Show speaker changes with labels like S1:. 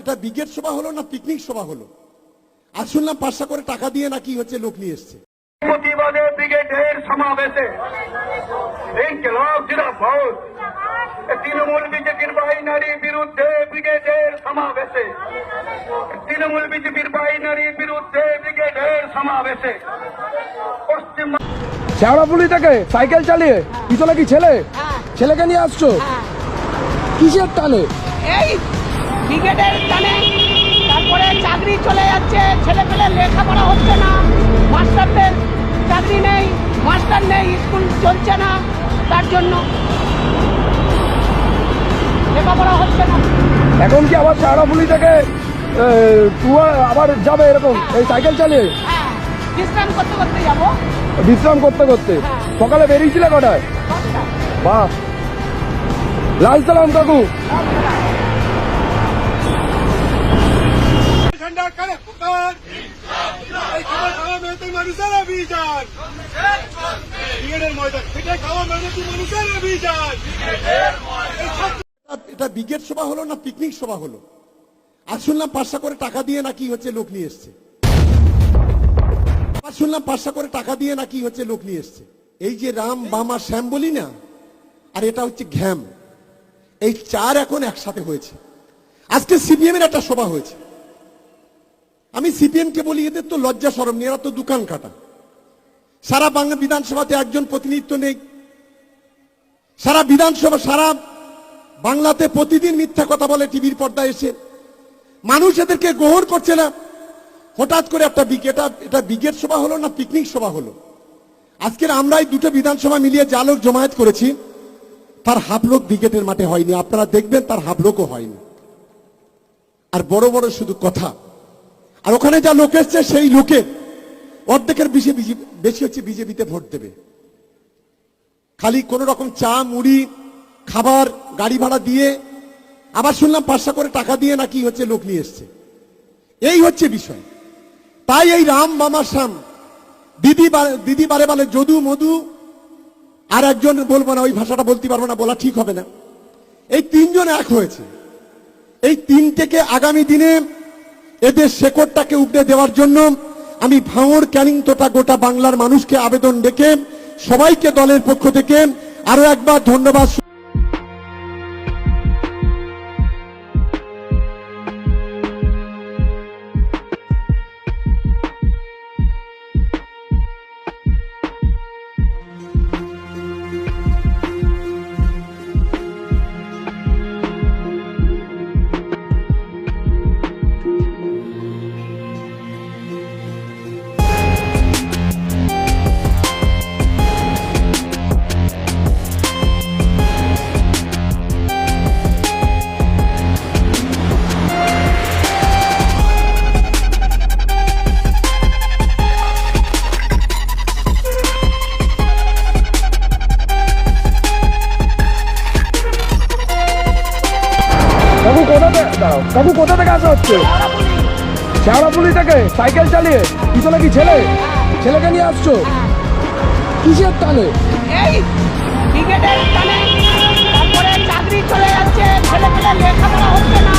S1: এটা ব্রিগেড সভা হলো না পিকনিক সভা হলো? আর শুনলাম পাঁচশো করে টাকা দিয়ে নাকি হচ্ছে লোক নিয়ে এসছে।
S2: প্রতিবাদে ব্রিগেডের সমাবেশে তৃণমূল বিজেপির বাইনারির বিরুদ্ধে ব্রিগেডের সমাবেশে। তৃণমূল বিজেপির বাইনারির বিরুদ্ধে ব্রিগেডের সমাবেশে। পশ্চিম
S3: শ্যাওড়াপুলি থেকে সাইকেল চালিয়ে পিছনে কি ছেলে? ছেলেকে নিয়ে আসছো? কিসের টানে?
S4: এই ব্রিগেডের টানে তারপরে চাকরি চলে যাচ্ছে ছেলে পেলে লেখাপড়া হচ্ছে না মাস্টারদের চাকরি নেই মাস্টার নেই স্কুল চলছে না তার জন্য লেখাপড়া হচ্ছে না।
S3: এখন কি আবার শ্যাওড়াপুলি থেকে আবার যাবে এরকম এই সাইকেল চালিয়ে?
S4: হ্যাঁ বিশ্রাম করতে করতে যাব।
S3: বিশ্রাম করতে করতে? সকালে বেরিয়েছিলে কটায়? বাহ। লাল সালাম কাকু।
S5: এই খাবার খাওয়া মানুষের অভিযান। ময়দান খাওয়া মানুষের অভিযান।
S1: এটা ব্রিগেড সভা হলো না পিকনিক সভা হলো? আর শুনলাম পাঁচশো করে টাকা দিয়ে নাকি হচ্ছে লোক নিয়ে এসছে। আর শুনলাম পাঁচশো করে টাকা দিয়ে নাকি হচ্ছে লোক নিয়ে এসছে। এই যে রাম, বামা শ্যাম বলি না, আর এটা হচ্ছে ঘ্যাম। এই চার এখন একসাথে হয়েছে। আজকে সিপিএম এর একটা সভা হয়েছে। আমি সিপিএম কে বলি, এদের তো লজ্জা সরম নেই, এরা তো দোকান কাটা। সারা বাংলা বিধানসভাতে একজন প্রতিনিধিত্ব নেই। সারা বিধানসভা, সারা বাংলাতে প্রতিদিন মিথ্যা কথা বলে টিভির পর্দায় এসে। মানুষ এদেরকে গ্রহণ করছে না। হঠাৎ করে একটা এটা এটা ব্রিগেড সভা হলো না পিকনিক সভা হলো? আজকের আমরাই দুটো বিধানসভা মিলিয়ে যা লোক জমায়েত করেছি, তার হাফ লোক ব্রিগেডের মাঠে হয়নি। আপনারা দেখবেন তার হাফ লোকও হয়নি। আর বড় বড় শুধু কথা। আর ওখানে যা লোক এসছে, সেই লোকে অর্ধেকের বেশি বেশি হচ্ছে বিজেপিতে ভোট দেবে। খালি কোন রকম চা, মুড়ি, খাবার, গাড়ি ভাড়া দিয়ে, আবার শুনলাম পাঁচশো করে টাকা দিয়ে নাকি হচ্ছে লোক নিয়ে এসছে। এই হচ্ছে বিষয়। তাই এই রাম মামা শ্যাম, দিদি দিদি বারে বারে যদু মধু, আর একজন বলব না, ওই ভাষাটা বলতে পারব না, বলা ঠিক হবে না। এই তিনজন এক হয়েছে। এই তিনটেকে আগামী দিনে এদের শেকড়টাকে উপড়ে দেওয়ার জন্য আমি ভাঙড়, ক্যানিং তথা গোটা বাংলার মানুষকে আবেদন ডেকে সবাইকে দলের পক্ষ থেকে আরও একবার ধন্যবাদ
S3: কাকু কোথা থেকে আসা হচ্ছে? শ্যাওড়াপুলি থেকে? সাইকেল চালিয়ে? পিছনে কি ছেলে? ছেলেকে নিয়ে আসছো? কিসের টানে
S4: তারপরে চাকরি চলে যাচ্ছে ছেলে লেখাপড়া হচ্ছে না।